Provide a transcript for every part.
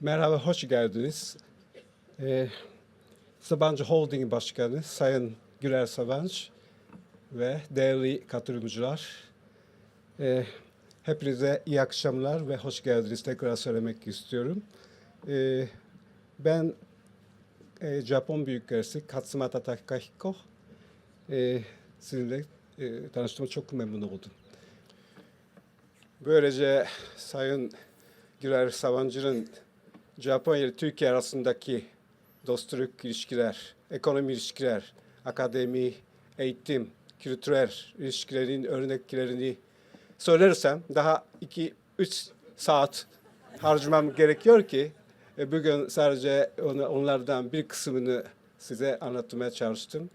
Merhaba, hoş geldiniz. Ee, Sabancı Holding Başkanı Sayın Güler Sabancı ve değerli katılımcılar. Ee, hepinize iyi akşamlar ve hoş geldiniz tekrar söylemek istiyorum. Ee, ben e, Japon Büyükelçisi Katsumata Takahiko. Ee, sizinle e, tanıştığıma çok memnun oldum. Böylece Sayın Güler Sabancı'nın Japonya ile Türkiye arasındaki dostluk ilişkiler, ekonomi ilişkiler, akademi, eğitim, kültürel ilişkilerin örneklerini söylersem daha 2-3 saat harcamam gerekiyor ki e, bugün sadece onu- onlardan bir kısmını size anlatmaya çalıştım.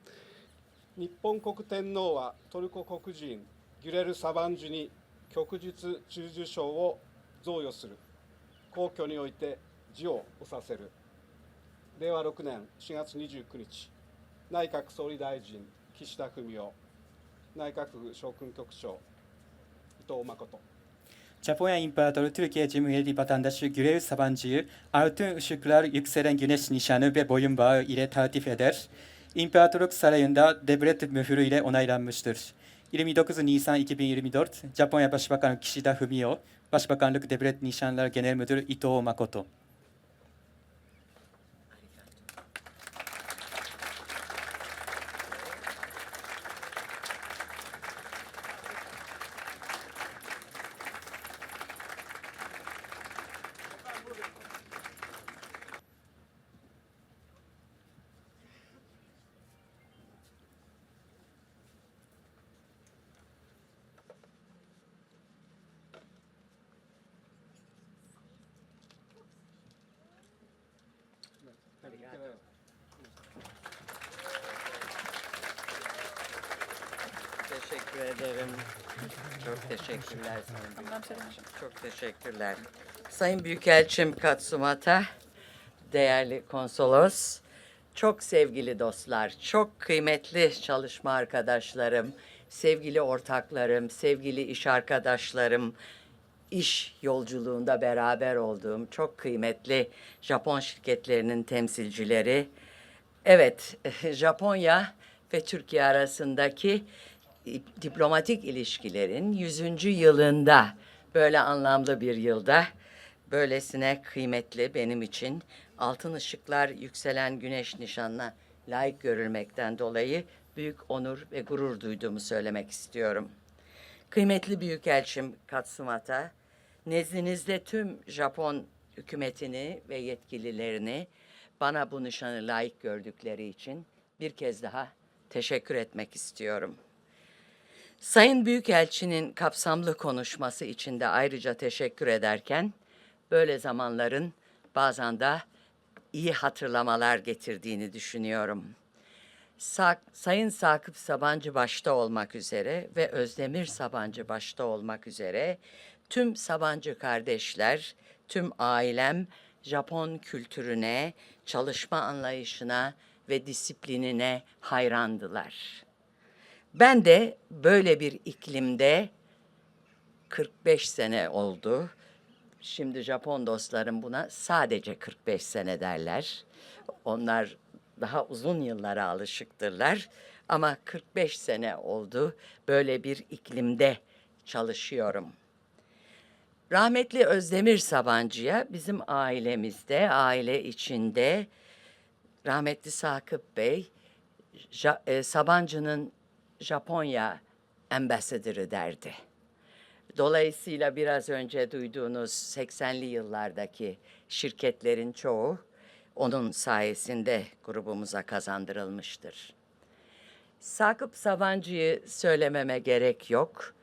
日本国天皇はトルコ国人ギュレル・サバンジュに旭日中綬章を贈与する皇居において 辞を押させる令和6年4月29日内閣総理大臣岸田文雄内閣府将軍局長伊藤誠ジャポンやインパートル、トゥーケージムエディバタンダシュ、グレウサバンジュ、アウトゥンシュクラル、ユクセレンギネシニシャヌベ、ボユンバウ、イレタウティフェデル、インパートルクサレユンダ、デブレットムフルイレ、オナイランムシュトル、イミドクズニーサン、イキビンイルミドル、ジャポンやパシパカン、岸田文雄。パオ、バシバカンルク、デブレットニシャンラル、ゲネルムドル、伊藤ウ。Teşekkür ederim. Çok teşekkürler Sayın Büyükelçim. Çok teşekkürler. Sayın Büyükelçim Katsumata, değerli konsolos, çok sevgili dostlar, çok kıymetli çalışma arkadaşlarım, sevgili ortaklarım, sevgili iş arkadaşlarım, iş yolculuğunda beraber olduğum çok kıymetli Japon şirketlerinin temsilcileri. Evet, Japonya ve Türkiye arasındaki diplomatik ilişkilerin 100. yılında böyle anlamlı bir yılda böylesine kıymetli benim için altın ışıklar yükselen güneş nişanına layık görülmekten dolayı büyük onur ve gurur duyduğumu söylemek istiyorum. Kıymetli Büyükelçim Katsumata, nezdinizde tüm Japon hükümetini ve yetkililerini bana bu nişanı layık gördükleri için bir kez daha teşekkür etmek istiyorum. Sayın Büyükelçinin kapsamlı konuşması için de ayrıca teşekkür ederken böyle zamanların bazen de iyi hatırlamalar getirdiğini düşünüyorum. Sa- Sayın Sakıp Sabancı başta olmak üzere ve Özdemir Sabancı başta olmak üzere tüm Sabancı kardeşler, tüm ailem Japon kültürüne, çalışma anlayışına ve disiplinine hayrandılar. Ben de böyle bir iklimde 45 sene oldu. Şimdi Japon dostlarım buna sadece 45 sene derler. Onlar daha uzun yıllara alışıktırlar. Ama 45 sene oldu böyle bir iklimde çalışıyorum. Rahmetli Özdemir Sabancı'ya bizim ailemizde, aile içinde rahmetli Sakıp Bey Ja- e, Sabancı'nın Japonya ambassadörü derdi. Dolayısıyla biraz önce duyduğunuz 80'li yıllardaki şirketlerin çoğu onun sayesinde grubumuza kazandırılmıştır. Sakıp Sabancı'yı söylememe gerek yok.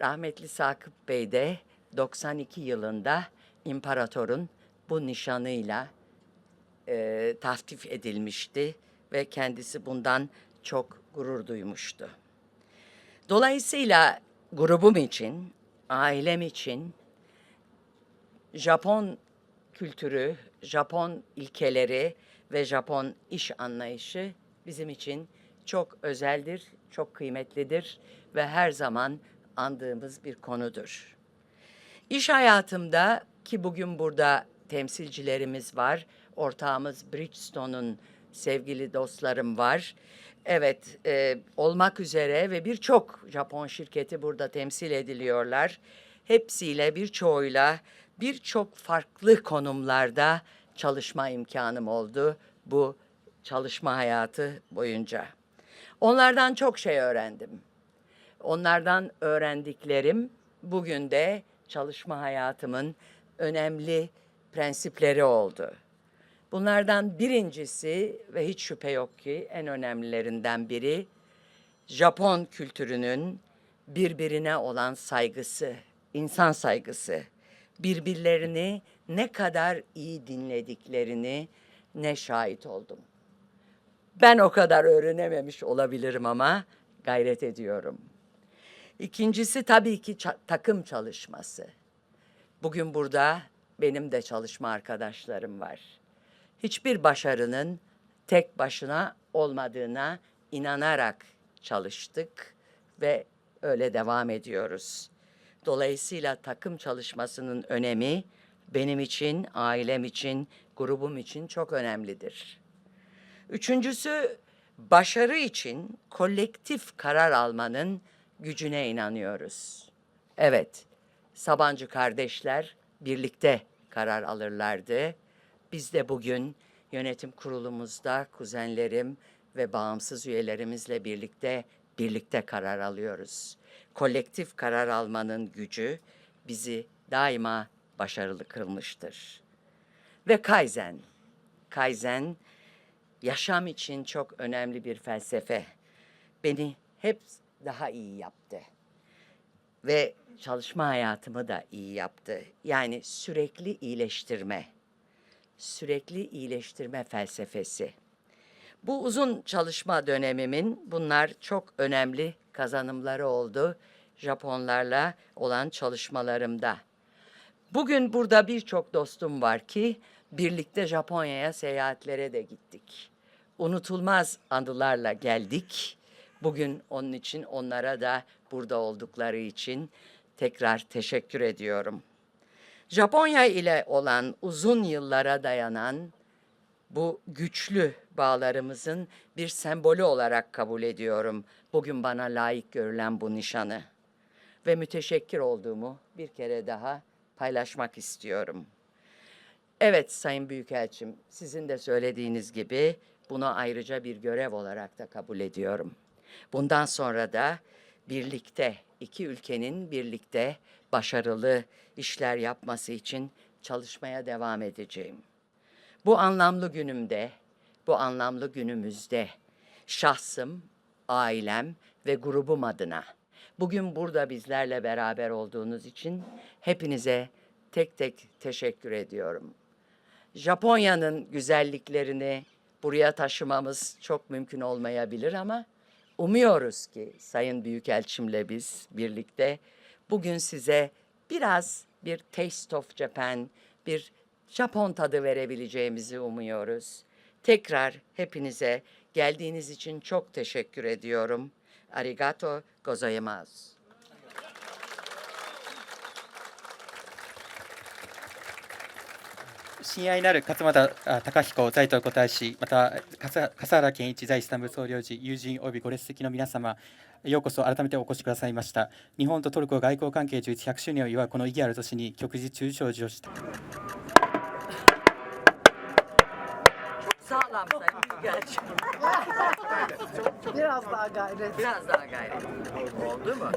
Rahmetli Sakıp Bey de 92 yılında imparatorun bu nişanıyla e, tahtif edilmişti ve kendisi bundan çok gurur duymuştu. Dolayısıyla grubum için, ailem için Japon kültürü, Japon ilkeleri ve Japon iş anlayışı bizim için çok özeldir, çok kıymetlidir ve her zaman andığımız bir konudur. İş hayatımda ki bugün burada temsilcilerimiz var. Ortağımız Bridgestone'un sevgili dostlarım var. Evet, e, olmak üzere ve birçok Japon şirketi burada temsil ediliyorlar. Hepsiyle, birçoğuyla, birçok farklı konumlarda çalışma imkanım oldu bu çalışma hayatı boyunca. Onlardan çok şey öğrendim. Onlardan öğrendiklerim bugün de çalışma hayatımın önemli prensipleri oldu. Bunlardan birincisi ve hiç şüphe yok ki en önemlilerinden biri Japon kültürünün birbirine olan saygısı, insan saygısı. Birbirlerini ne kadar iyi dinlediklerini ne şahit oldum. Ben o kadar öğrenememiş olabilirim ama gayret ediyorum. İkincisi tabii ki ça- takım çalışması. Bugün burada benim de çalışma arkadaşlarım var. Hiçbir başarının tek başına olmadığına inanarak çalıştık ve öyle devam ediyoruz. Dolayısıyla takım çalışmasının önemi benim için, ailem için, grubum için çok önemlidir. Üçüncüsü başarı için kolektif karar almanın gücüne inanıyoruz. Evet, Sabancı kardeşler birlikte karar alırlardı. Biz de bugün yönetim kurulumuzda kuzenlerim ve bağımsız üyelerimizle birlikte birlikte karar alıyoruz. Kolektif karar almanın gücü bizi daima başarılı kılmıştır. Ve Kaizen. Kaizen yaşam için çok önemli bir felsefe. Beni hep daha iyi yaptı. Ve çalışma hayatımı da iyi yaptı. Yani sürekli iyileştirme. Sürekli iyileştirme felsefesi. Bu uzun çalışma dönemimin bunlar çok önemli kazanımları oldu Japonlarla olan çalışmalarımda. Bugün burada birçok dostum var ki birlikte Japonya'ya seyahatlere de gittik. Unutulmaz anılarla geldik. Bugün onun için onlara da burada oldukları için tekrar teşekkür ediyorum. Japonya ile olan uzun yıllara dayanan bu güçlü bağlarımızın bir sembolü olarak kabul ediyorum. Bugün bana layık görülen bu nişanı ve müteşekkir olduğumu bir kere daha paylaşmak istiyorum. Evet Sayın Büyükelçim, sizin de söylediğiniz gibi bunu ayrıca bir görev olarak da kabul ediyorum. Bundan sonra da birlikte, iki ülkenin birlikte başarılı işler yapması için çalışmaya devam edeceğim. Bu anlamlı günümde, bu anlamlı günümüzde şahsım, ailem ve grubum adına bugün burada bizlerle beraber olduğunuz için hepinize tek tek teşekkür ediyorum. Japonya'nın güzelliklerini buraya taşımamız çok mümkün olmayabilir ama umuyoruz ki Sayın Büyükelçimle biz birlikte bugün size biraz bir taste of Japan, bir Japon tadı verebileceğimizi umuyoruz. Tekrar hepinize geldiğiniz için çok teşekkür ediyorum. Arigato gozaimasu. 親愛なる勝俣あ貴彦在東皇太子また笠笠原健一在イスタンブール総領事友人及びご列席の皆様ようこそ改めてお越しくださいました日本とトルコ外交関係樹立100周年を祝うこの意義ある年に旭日中賞を授与した Sağlam Sayın Büyükelçim. Biraz daha gayret. Biraz daha gayret. Oldu mu?